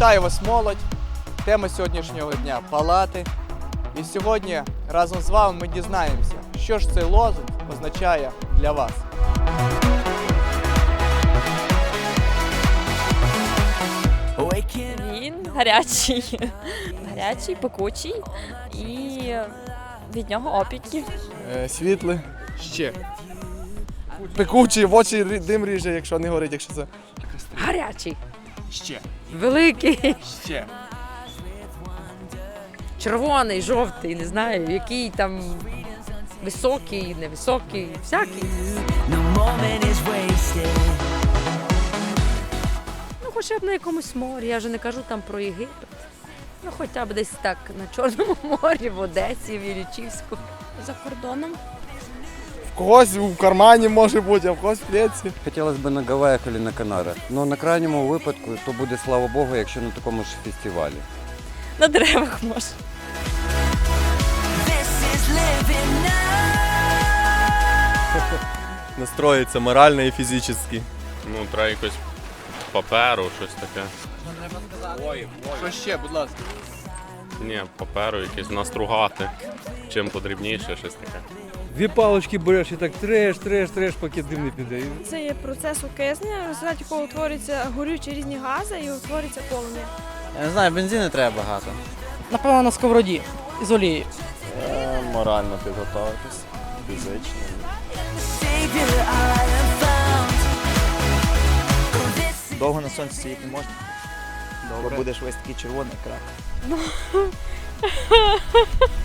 Вітаю вас, молодь! Тема сьогоднішнього дня палати. І сьогодні разом з вами ми дізнаємося, що ж цей лозунг означає для вас. Він гарячий, гарячий, пекучий і від нього опіки. Е, світлий. Ще. Пекучий, в очі дим ріже, якщо не горить, якщо це. Гарячий, Ще. великий, Ще. червоний, жовтий, не знаю, який там високий, невисокий, всякий. No moment is wasted. Ну, хоча б на якомусь морі, я вже не кажу там про Єгипет. Ну, хоча б десь так на Чорному морі, в Одесі, в Іллічівську. За кордоном. В когось в кармані може бути, а в когось в клітці. Хотілося б на Гаваях або на Канарах. Ну на крайньому випадку то буде слава Богу, якщо на такому ж фестивалі. На деревах може. Настроїться морально і фізично. Ну, треба якось паперу, щось таке. Що ще, будь ласка. Ні, паперу якесь настругати. Чим подрібніше, щось таке. Дві палочки береш і так треш, треш, треш, поки дим не піде. Це є процес окиснення, в результаті якого утворюються горючі різні гази і утворюється полум'я. Я не знаю, бензину треба багато. Напевно, на сковороді з олією. Морально підготуватись, фізично. Довго на сонці сидіти не можна. Бо будеш весь такий червоний крак.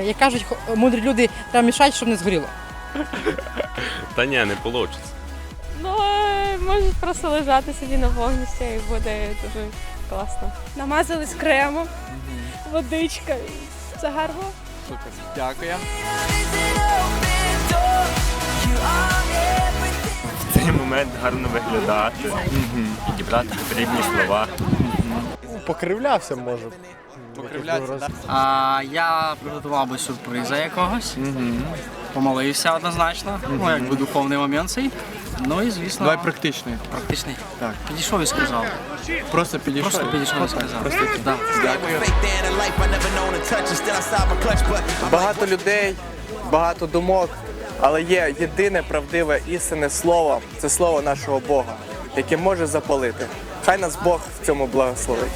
Як кажуть, мудрі люди, треба мішати, щоб не згоріло. Та ні, не вийде. Ну, е, можуть просто лежати собі на вогнищі і буде дуже класно. Намазались кремом, водичка. Це гарно. Супер. Дякую. everything. цей момент гарно виглядати, підібрати потрібні слова. Покривлявся, може. Покривлятися, так? А я приготував би сюрприза якогось. Помолився однозначно. Ну, якби духовний момент цей. Ну і звісно. Давай практичний. практичний. Так. Підійшов і сказав. Просто підійшов. Просто підійшов і сказав. Да. Дякую. Багато людей, багато думок, але є єдине правдиве істинне слово це слово нашого Бога, яке може запалити. Хай нас Бог в цьому благословить.